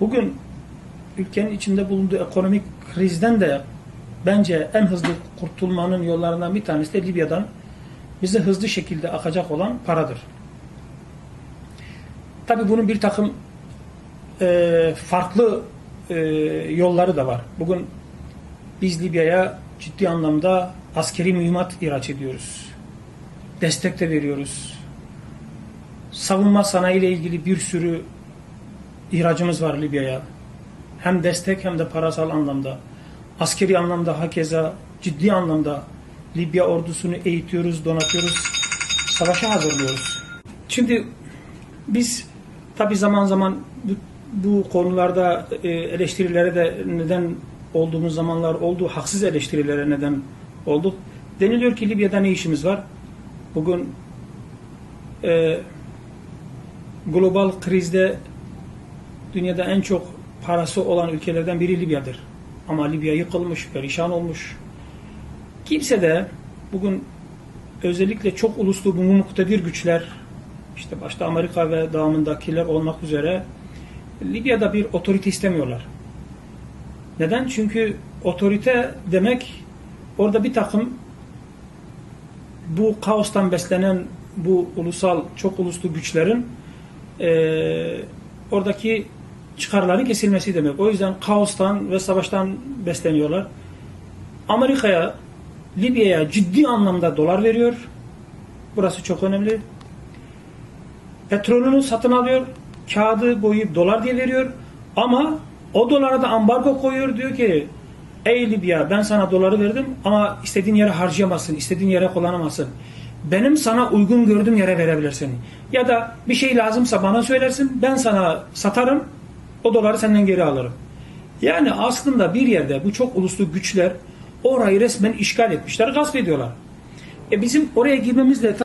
Bugün ülkenin içinde bulunduğu ekonomik krizden de bence en hızlı kurtulmanın yollarından bir tanesi de Libya'dan bize hızlı şekilde akacak olan paradır. Tabi bunun bir takım e, farklı e, yolları da var. Bugün biz Libya'ya ciddi anlamda askeri mühimmat ihraç ediyoruz. Destek de veriyoruz. Savunma sanayi ile ilgili bir sürü ihracımız var Libya'ya. Hem destek hem de parasal anlamda. Askeri anlamda hakeza ciddi anlamda Libya ordusunu eğitiyoruz, donatıyoruz, savaşa hazırlıyoruz. Şimdi biz tabi zaman zaman bu, bu konularda e, eleştirilere de neden olduğumuz zamanlar oldu, haksız eleştirilere neden olduk. Deniliyor ki Libya'da ne işimiz var? Bugün e, global krizde dünyada en çok parası olan ülkelerden biri Libya'dır. Ama Libya yıkılmış, perişan olmuş. Kimse de bugün özellikle çok uluslu bu muktedir güçler, işte başta Amerika ve devamındakiler olmak üzere Libya'da bir otorite istemiyorlar. Neden? Çünkü otorite demek orada bir takım bu kaostan beslenen bu ulusal, çok uluslu güçlerin eee oradaki çıkarların kesilmesi demek. O yüzden kaostan ve savaştan besleniyorlar. Amerika'ya, Libya'ya ciddi anlamda dolar veriyor. Burası çok önemli. Petrolünü satın alıyor. Kağıdı boyayıp dolar diye veriyor. Ama o dolara da ambargo koyuyor. Diyor ki ey Libya ben sana doları verdim ama istediğin yere harcayamazsın. istediğin yere kullanamazsın. Benim sana uygun gördüğüm yere verebilirsin. Ya da bir şey lazımsa bana söylersin. Ben sana satarım. O doları senden geri alırım. Yani aslında bir yerde bu çok uluslu güçler orayı resmen işgal etmişler, gasp ediyorlar. E bizim oraya girmemizle